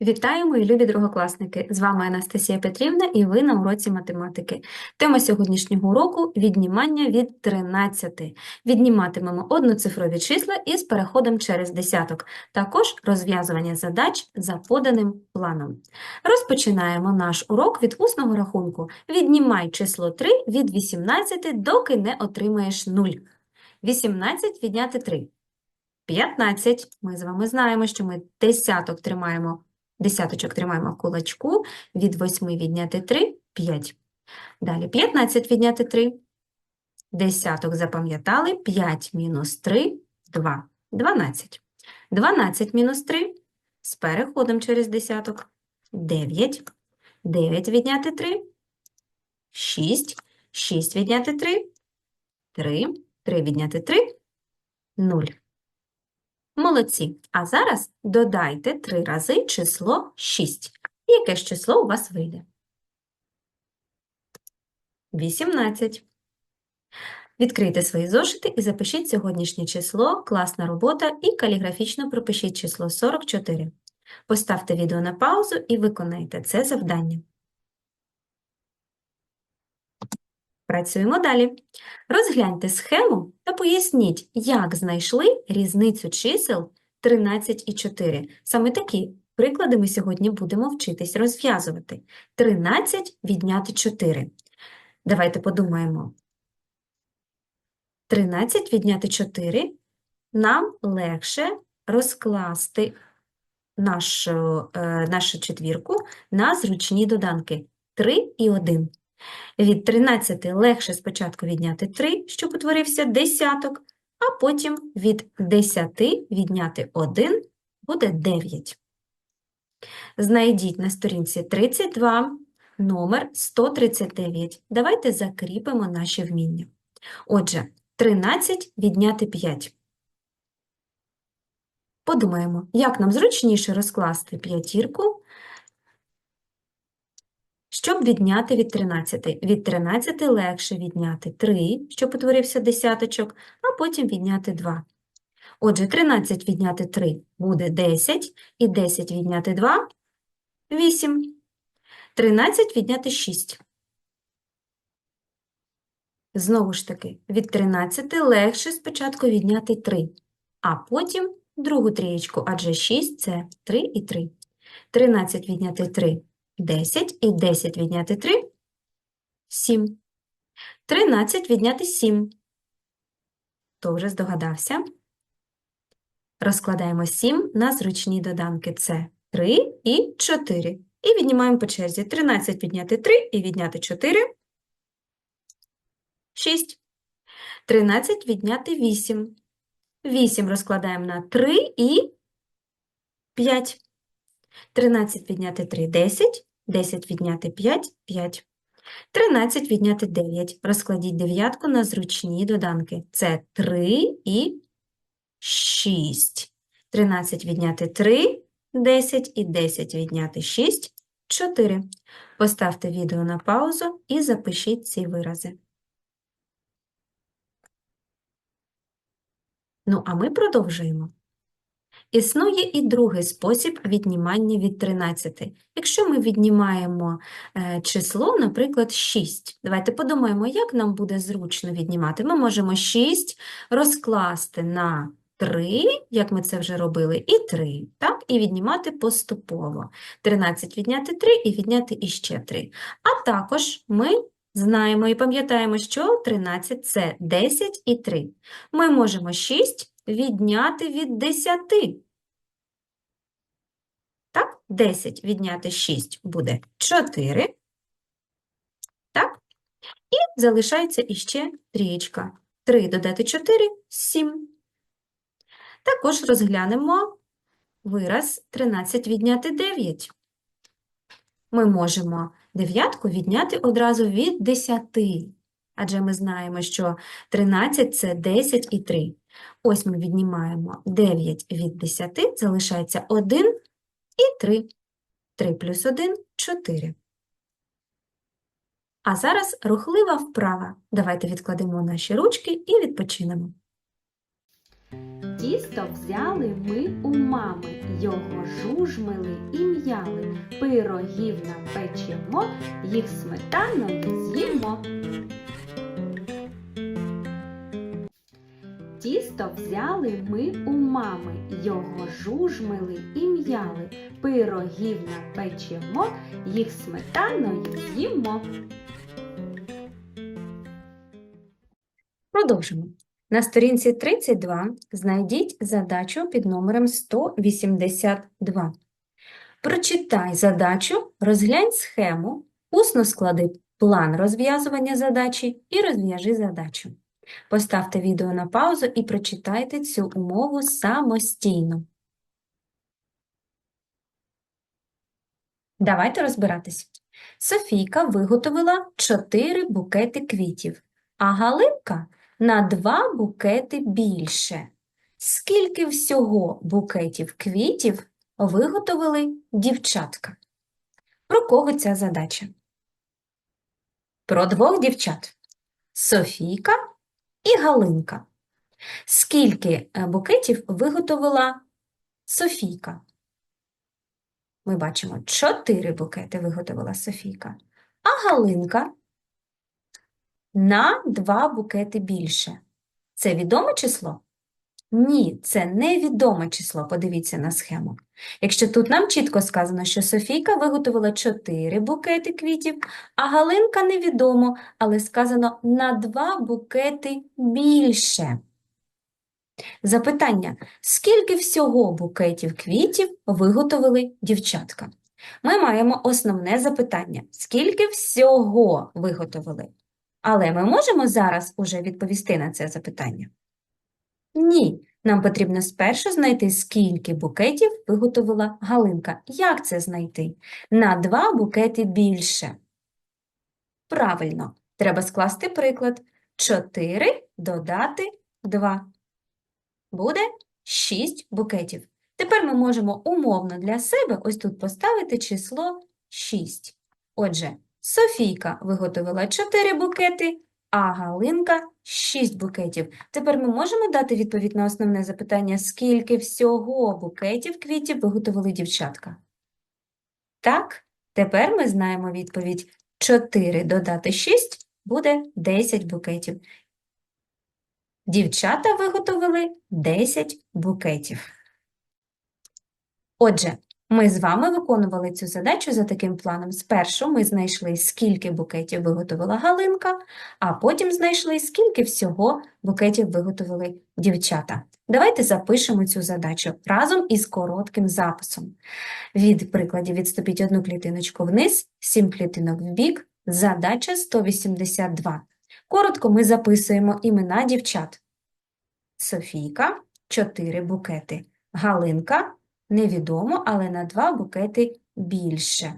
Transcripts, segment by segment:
Вітаю, мої любі другокласники! З вами Анастасія Петрівна і ви на уроці математики. Тема сьогоднішнього уроку – віднімання від 13. Відніматимемо одноцифрові числа із переходом через десяток, також розв'язування задач за поданим планом. Розпочинаємо наш урок від усного рахунку. Віднімай число 3 від 18, доки не отримаєш 0. 18 відняти 3. 15. Ми з вами знаємо, що ми десяток тримаємо, десяточок тримаємо в кулачку. Від 8 відняти 3 – 5. Далі 15 відняти 3. Десяток запам'ятали. 5 мінус 3 – 2. 12. 12 мінус 3 з переходом через десяток. 9. 9 відняти 3 – 6. 6 відняти 3 – 3. 3 відняти 3 – 0. Молодці. А зараз додайте три рази число 6. Яке ж число у вас вийде? 18. Відкрийте свої зошити і запишіть сьогоднішнє число, класна робота і каліграфічно пропишіть число 44. Поставте відео на паузу і виконайте це завдання. Працюємо далі. Розгляньте схему та поясніть, як знайшли різницю чисел 13 і 4. Саме такі приклади ми сьогодні будемо вчитись розв'язувати. 13 відняти 4. Давайте подумаємо. 13 відняти 4 нам легше розкласти нашу, е, нашу четвірку на зручні доданки 3 і 1. Від 13 легше спочатку відняти 3, щоб утворився десяток, а потім від 10 відняти 1 буде 9. Знайдіть на сторінці 32 номер 139. Давайте закріпимо наші вміння. Отже, 13 відняти 5. Подумаємо, як нам зручніше розкласти п'ятірку щоб відняти від 13. Від 13 легше відняти 3, щоб утворився десяточок, а потім відняти 2. Отже, 13 відняти 3 буде 10, і 10 відняти 2 – 8. 13 відняти 6. Знову ж таки, від 13 легше спочатку відняти 3, а потім другу трієчку, адже 6 – це 3 і 3. 13 відняти 3 10 і 10 відняти 3 – 7. 13 відняти 7. Хто вже здогадався? Розкладаємо 7 на зручні доданки. Це 3 і 4. І віднімаємо по черзі 13 відняти 3 і відняти 4 – 6. 13 відняти 8. 8 розкладаємо на 3 і 5. 13 відняти 3 – 10, 10 відняти 5 – 5. 13 відняти 9. Розкладіть дев'ятку на зручні доданки. Це 3 і 6. 13 відняти 3 – 10 і 10 відняти 6 – 4. Поставте відео на паузу і запишіть ці вирази. Ну, а ми продовжуємо. Існує і другий спосіб віднімання від 13. Якщо ми віднімаємо е, число, наприклад, 6, давайте подумаємо, як нам буде зручно віднімати. Ми можемо 6 розкласти на 3, як ми це вже робили, і 3, так? і віднімати поступово. 13 відняти 3 і відняти іще 3. А також ми знаємо і пам'ятаємо, що 13 – це 10 і 3. Ми можемо 6 відняти від 10. Так, 10 відняти 6 буде 4. Так? І залишається іще трієчка. 3 додати 4 – 7. Також розглянемо вираз 13 відняти 9. Ми можемо дев'ятку відняти одразу від 10. Адже ми знаємо, що 13 – це 10 і 3. Ось ми віднімаємо 9 від 10, залишається 1 і 3. 3 плюс 1 – 4. А зараз рухлива вправа. Давайте відкладемо наші ручки і відпочинемо. Тісто взяли ми у мами, його жужмили і м'яли. Пирогів напечемо, їх сметаною з'їмо. Тісто взяли ми у мами, його жужмили і м'яли. Пирогів напечемо, їх сметаною з'їмо. Продовжимо. На сторінці 32 знайдіть задачу під номером 182. Прочитай задачу, розглянь схему, усно склади план розв'язування задачі і розв'яжи задачу. Поставте відео на паузу і прочитайте цю умову самостійно. Давайте розбиратись. Софійка виготовила 4 букети квітів, а Галинка на 2 букети більше. Скільки всього букетів квітів виготовили дівчатка? Про кого ця задача? Про двох дівчат. Софійка і Галинка. Скільки е, букетів виготовила Софійка? Ми бачимо, 4 букети виготовила Софійка. А Галинка на 2 букети більше. Це відоме число? Ні, це невідоме число. Подивіться на схему. Якщо тут нам чітко сказано, що Софійка виготовила 4 букети квітів, а Галинка невідомо, але сказано на 2 букети більше. Запитання: скільки всього букетів квітів виготовили дівчатка? Ми маємо основне запитання: скільки всього виготовили? Але ми можемо зараз уже відповісти на це запитання? Ні, нам потрібно спершу знайти, скільки букетів виготовила Галинка. Як це знайти? На два букети більше. Правильно, треба скласти приклад. 4 додати 2. Буде 6 букетів. Тепер ми можемо умовно для себе ось тут поставити число 6. Отже, Софійка виготовила 4 букети, а Галинка 6 букетів. Тепер ми можемо дати відповідь на основне запитання, скільки всього букетів квітів виготовили дівчатка? Так, тепер ми знаємо відповідь 4 додати 6 буде 10 букетів. Дівчата виготовили 10 букетів. Отже, ми з вами виконували цю задачу за таким планом. Спершу ми знайшли, скільки букетів виготовила Галинка, а потім знайшли, скільки всього букетів виготовили дівчата. Давайте запишемо цю задачу разом із коротким записом. Від прикладів відступіть одну клітиночку вниз, 7 клітинок вбік, задача 182. Коротко ми записуємо імена дівчат. Софійка – 4 букети, Галинка – Невідомо, але на два букети більше.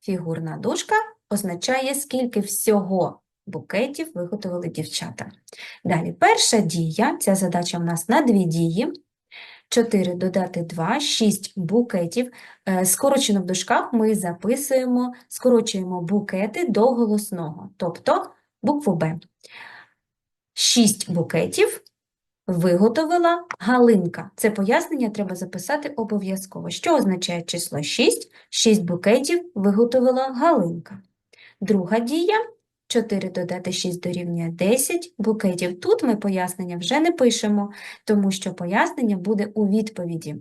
Фігурна дужка означає, скільки всього букетів виготовили дівчата. Далі, перша дія, ця задача в нас на дві дії. 4 додати 2, 6 букетів. Е, Скорочено в дужках ми записуємо, скорочуємо букети до голосного, тобто букву Б. 6 букетів Виготовила Галинка. Це пояснення треба записати обов'язково. Що означає число 6? 6 букетів виготовила Галинка. Друга дія 4 додати 6 дорівнює 10 букетів. Тут ми пояснення вже не пишемо, тому що пояснення буде у відповіді.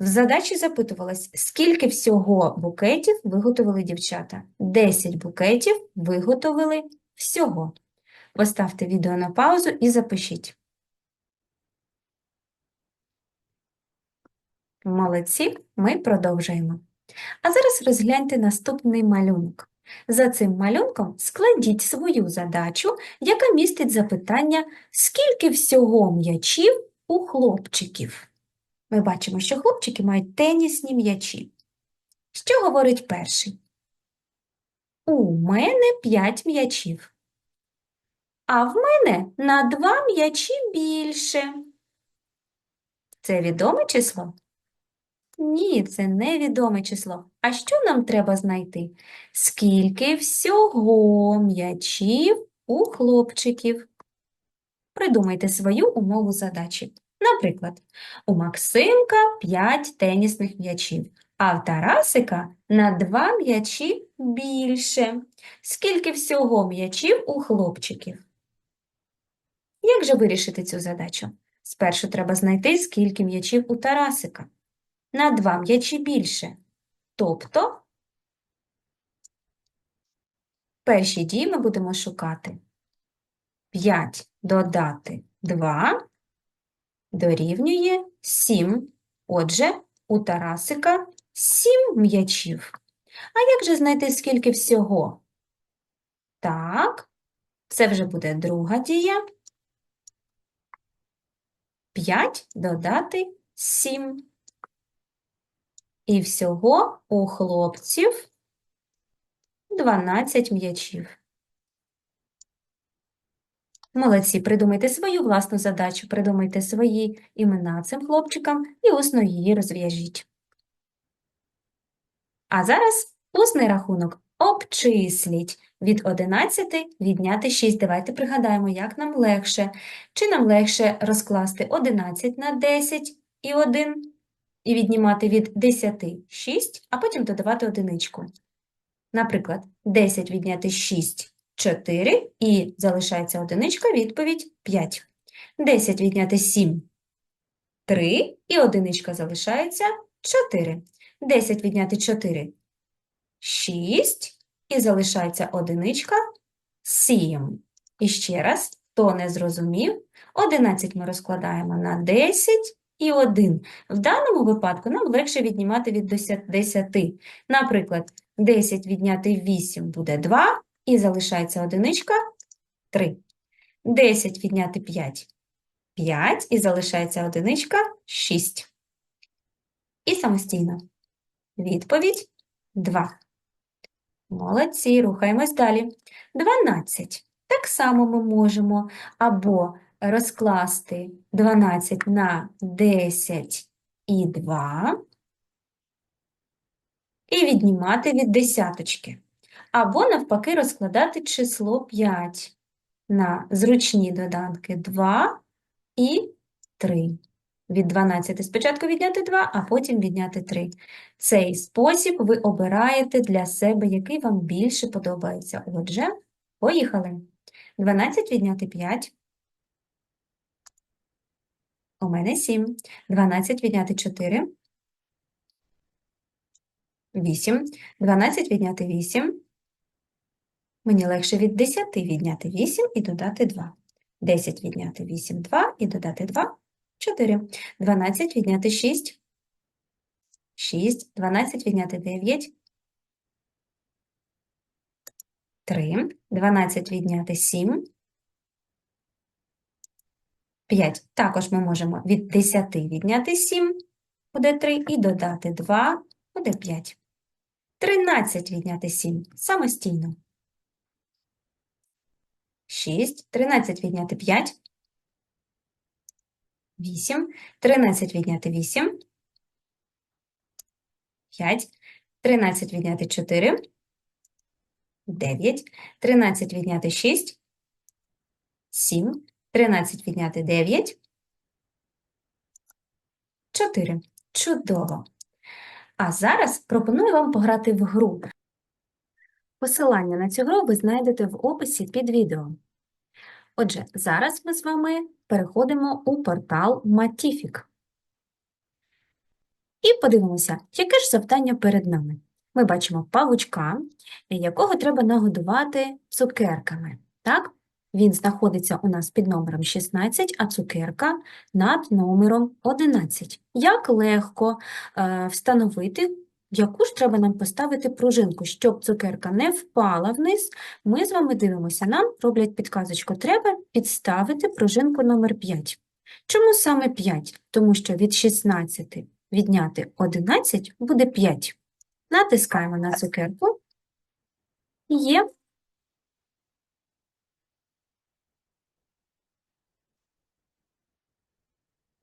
В задачі запитувалось, скільки всього букетів виготовили дівчата? 10 букетів виготовили всього. Поставте відео на паузу і запишіть. Молодці, ми продовжуємо. А зараз розгляньте наступний малюнок. За цим малюнком складіть свою задачу, яка містить запитання, скільки всього м'ячів у хлопчиків. Ми бачимо, що хлопчики мають тенісні м'ячі. Що говорить перший? У мене 5 м'ячів. А в мене на 2 м'ячі більше. Це відоме число? Ні, це невідоме число. А що нам треба знайти? Скільки всього м'ячів у хлопчиків? Придумайте свою умову задачі. Наприклад, у Максимка 5 тенісних м'ячів, а в Тарасика на 2 м'ячі більше. Скільки всього м'ячів у хлопчиків? Як же вирішити цю задачу? Спершу треба знайти, скільки м'ячів у Тарасика. На 2 м'ячі більше. Тобто перші дії ми будемо шукати. 5 додати 2 дорівнює 7. Отже, у Тарасика 7 м'ячів. А як же знайти, скільки всього? Так, це вже буде друга дія. 5 додати 7. І всього у хлопців 12 м'ячів. Молодці, придумайте свою власну задачу, придумайте свої імена цим хлопчикам і усно її розв'яжіть. А зараз усний рахунок. Обчисліть. Від 11 відняти 6. Давайте пригадаємо, як нам легше. Чи нам легше розкласти 11 на 10 і 1, і віднімати від 10 6, а потім додавати одиничку. Наприклад, 10 відняти 6 – 4, і залишається одиничка, відповідь 5. 10 відняти 7 – 3, і одиничка залишається 4. 10 відняти 4 – 6, і залишається одиничка 7. І ще раз, хто не зрозумів, 11 ми розкладаємо на 10 і 1. В даному випадку нам легше віднімати від 10. Наприклад, 10 відняти 8 буде 2, і залишається одиничка 3. 10 відняти 5 – 5, і залишається одиничка 6. І самостійно. Відповідь 2. Молодці, рухаємось далі. 12. Так само ми можемо або розкласти 12 на 10 і 2 і віднімати від десяточки. Або навпаки розкладати число 5 на зручні доданки 2 і 3. Від 12 спочатку відняти 2, а потім відняти 3. Цей спосіб ви обираєте для себе, який вам більше подобається. Отже, поїхали. 12 відняти 5. У мене 7. 12 відняти 4. 8. 12 відняти 8. Мені легше від 10 відняти 8 і додати 2. 10 відняти 8, 2 і додати 2. 4. 12 відняти 6. 6. 12 відняти 9. 3. 12 відняти 7. 5. Також ми можемо від 10 відняти 7, буде 3, і додати 2, буде 5. 13 відняти 7 самостійно. 6. 13 відняти 5. 8. 13 відняти 8. 5. 13 відняти 4. 9. 13 відняти 6. 7. 13 відняти 9. 4. Чудово. А зараз пропоную вам пограти в гру. Посилання на цю гру ви знайдете в описі під відео. Отже, зараз ми з вами переходимо у портал Matific. І подивимося, яке ж завдання перед нами. Ми бачимо павучка, якого треба нагодувати цукерками. Так? Він знаходиться у нас під номером 16, а цукерка над номером 11. Як легко е, встановити, яку ж треба нам поставити пружинку, щоб цукерка не впала вниз, ми з вами дивимося, нам роблять підказочку, треба підставити пружинку номер 5. Чому саме 5? Тому що від 16 відняти 11 буде 5. Натискаємо на цукерку. Є.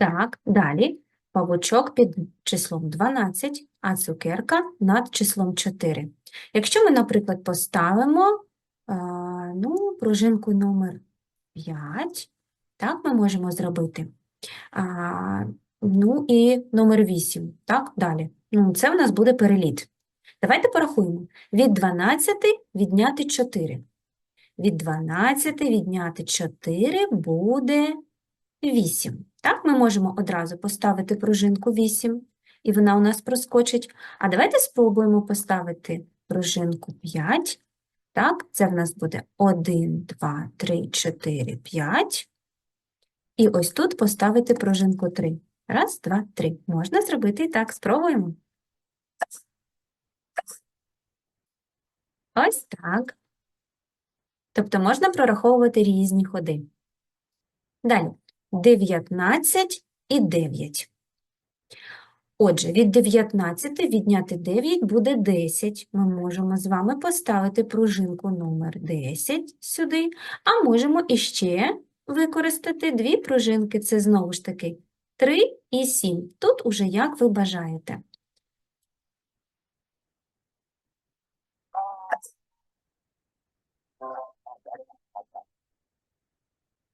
Так, далі павучок під числом 12, а цукерка над числом 4. Якщо ми, наприклад, поставимо а, ну, пружинку номер 5, Так, ми можемо зробити. А, ну і номер 8. Так, далі. Ну, це в нас буде переліт. Давайте порахуємо. Від 12 відняти 4. Від 12 відняти 4 буде 8. Так, ми можемо одразу поставити пружинку 8, і вона у нас проскочить. А давайте спробуємо поставити пружинку 5. Так, це в нас буде 1, 2, 3, 4, 5. І ось тут поставити пружинку 3. Раз, два, три. Можна зробити і так. Спробуємо. Ось так. Тобто можна прораховувати різні ходи. Далі. 19 і 9. Отже, від 19 відняти 9 буде 10. Ми можемо з вами поставити пружинку номер 10 сюди, а можемо іще використати дві пружинки. Це знову ж таки 3 і 7. Тут уже як ви бажаєте.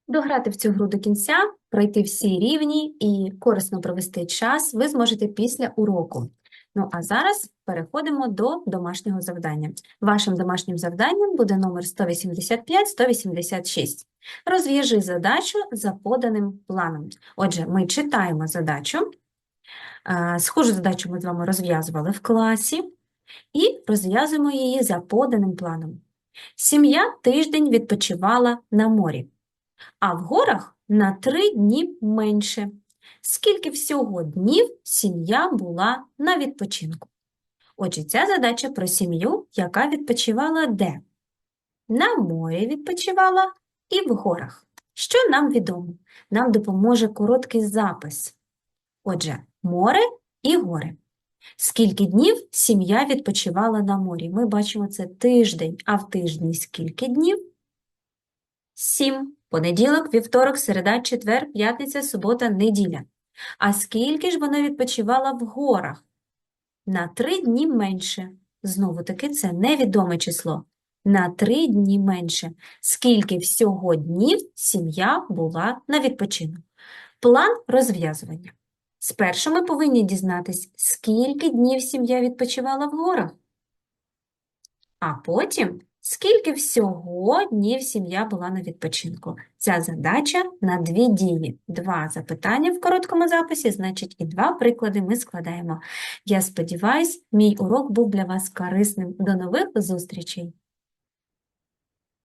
Дограти в цю гру до кінця, пройти всі рівні і корисно провести час ви зможете після уроку. Ну а зараз переходимо до домашнього завдання. Вашим домашнім завданням буде номер 185-186. Розв'яжи задачу за поданим планом. Отже, ми читаємо задачу. Схожу задачу ми з вами розв'язували в класі і розв'язуємо її за поданим планом. Сім'я тиждень відпочивала на морі а в горах на три дні менше. Скільки всього днів сім'я була на відпочинку? Отже, ця задача про сім'ю, яка відпочивала де? На морі відпочивала і в горах. Що нам відомо? Нам допоможе короткий запис. Отже, море і гори. Скільки днів сім'я відпочивала на морі? Ми бачимо це тиждень, а в тижні скільки днів? Сім. Понеділок, вівторок, середа, четвер, п'ятниця, субота, неділя. А скільки ж вона відпочивала в горах? На три дні менше. Знову таки, це невідоме число. На три дні менше. Скільки всього днів сім'я була на відпочинок? План розв'язування. Спершу ми повинні дізнатись, скільки днів сім'я відпочивала в горах. А потім, скільки всього днів сім'я була на відпочинку. Ця задача на дві дії. Два запитання в короткому записі, значить, і два приклади ми складаємо. Я сподіваюсь, мій урок був для вас корисним. До нових зустрічей!